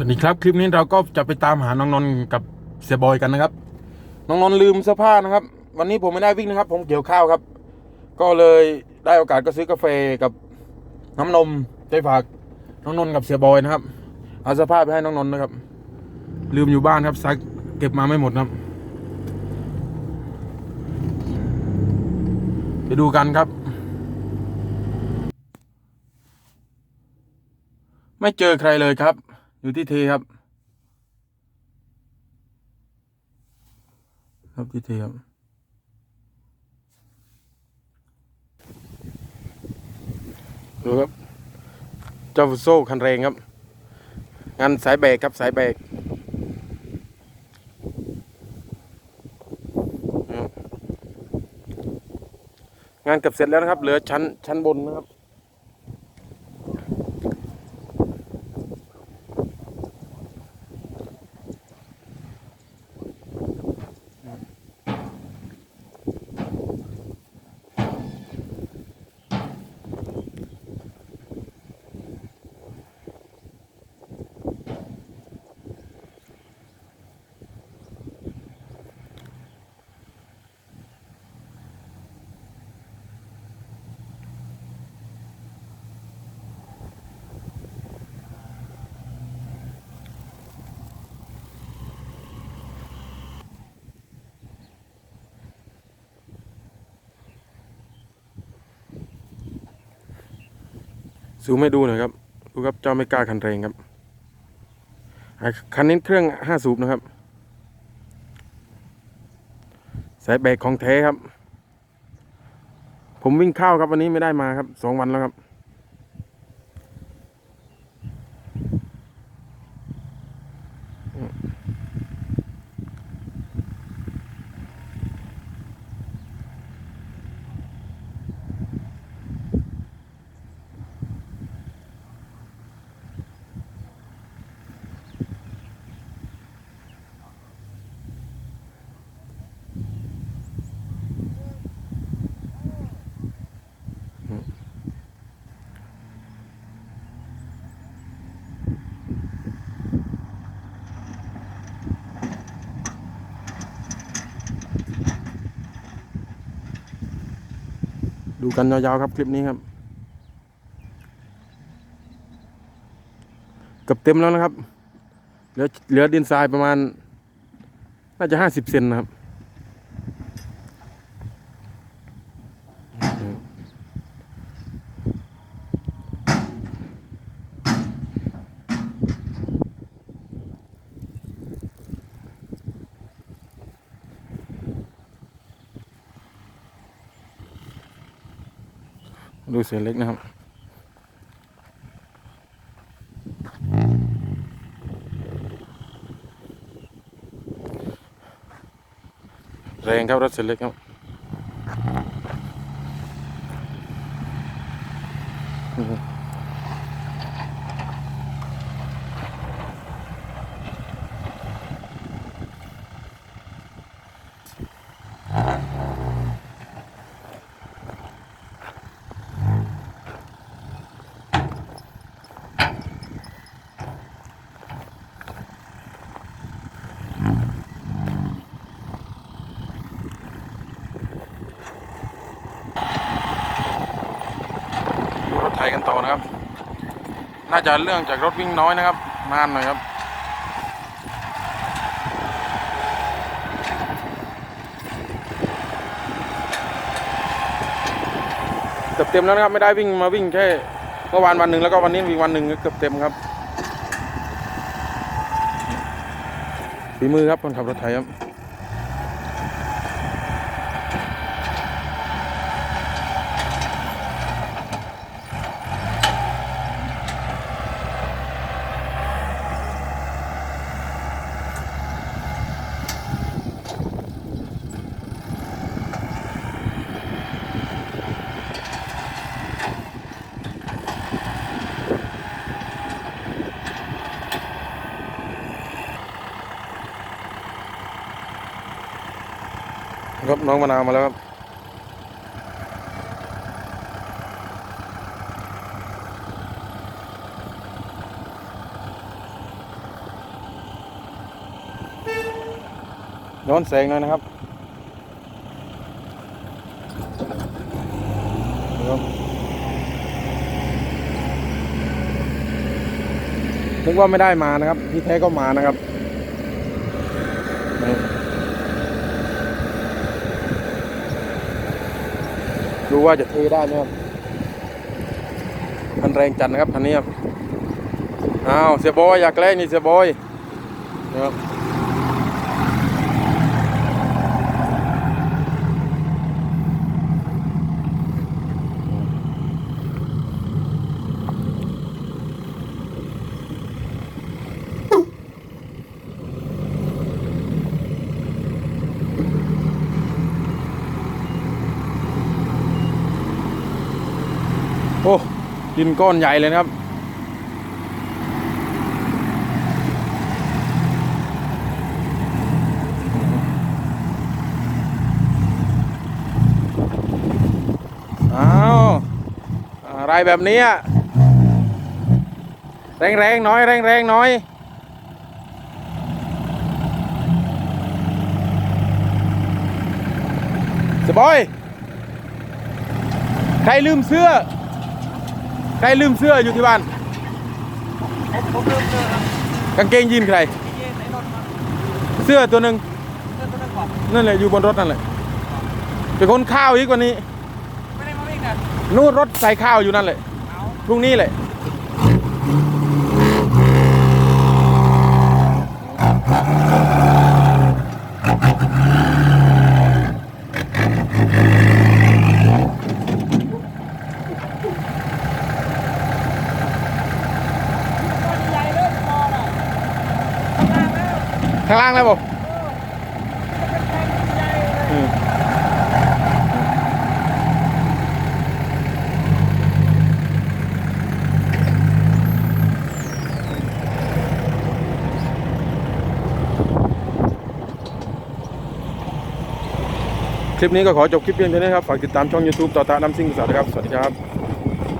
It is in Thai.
สวัสดีครับ คลิปนี้เราก็จะไปตามหาน้องนนกับเสียบอยกันนะครับ น้องนนลืมเสื้อผ้านะครับ วันนี้ผมไม่ได้วิ่งนะครับ ผมเกี่ยวข้าวครับ ก็เลยได้โอกาสก็ซื้อกาแฟกับน้ำนมไปฝากน้องนนกับเสียบอยนะครับเอาเสื้อผ้าไปให้น้องนนนะครับ ลืมอยู่บ้านครับซักเก็บมาไม่หมดครับไปดูกันครับ ไม่เจอใครเลยครับ อยู่ที่เทครับ ครับที่เทครับดูครับ เจ้าฟุโซ่คันแรงครับ งานสายแบกครับสายแบกงานเกือบเสร็จแล้วนะครับ เหลือชั้นชั้นบนนะครับ ซูมให้ดูหน่อยครับ ดูครับเจ้าไม่กล้าคันแรงครับ คันนี้เครื่องห้าสูบนะครับ สายแบกของแท้ครับ ผมวิ่งเข้าครับวันนี้ไม่ได้มาครับสองวันแล้วครับ ดูกันยาวๆครับคลิปนี้ครับเกือบเต็มแล้วนะครับ เหลือเหลือดินทรายประมาณ น่าจะห้าสิบเซนนะครับ ดูเสียเล็กนะครับ แรงครับรถเสียเล็กครับ กันต่อนะครับ น่าจะเรื่องจากรถวิ่งน้อยนะครับ นานหน่อยครับเกือบเต็มแล้วนะครับ ไม่ได้วิ่งมาวิ่งแค่เมื่อวานวันหนึ่งแล้วก็วันนี้วิ่งวันหนึ่งก็เกือบเต็มครับฝีมือครับคนขับรถไถครับ ครับน้องมะนาวมาแล้วครับย้อนแสงหน่อยนะครับนึกว่าไม่ได้มานะครับ ที่แท้ก็มานะครับ ดูว่าจะเทได้ไหมครับมันแรงจัดนะครับคันนี้ครับอ้าวเสียบอยอยากแกล้งนี่เสียบอยนะครับ โอ้ ดินก้อนใหญ่เลยนะครับอ้าอะไรแบบนี้แรงๆน้อยแรงๆน้อยสบอย ใครลืมเสื้อ ใครลืมเสื้ออยู่ที่บ้าน ผมผมเริ่มเจอครับกางเกงยีนใคร พี่เย็นในรถครับเสื้อตัวหนึ่งเริ่มต้นก่อนนั่นแหละอยู่บนรถนั่นแหละเป็นคนข้าวอีกกว่านี้ ไม่ได้มาวิ่งนะนู่นรถใส่ข้าวอยู่นั่นแหละเอาพรุ่งนี้แหละ ใหญ่เลยพอเลย ข้างล่างแล้วข้างล่างแล้วบอกเป็นแทงใหญ่เลยอืมคลิปนี้ก็ขอจบคลิปเพียงเท่านี้ครับ ฝากติดตามช่อง YouTube ต่อตาน้ำซิ่งสวัสดีครับ สวัสดีครับ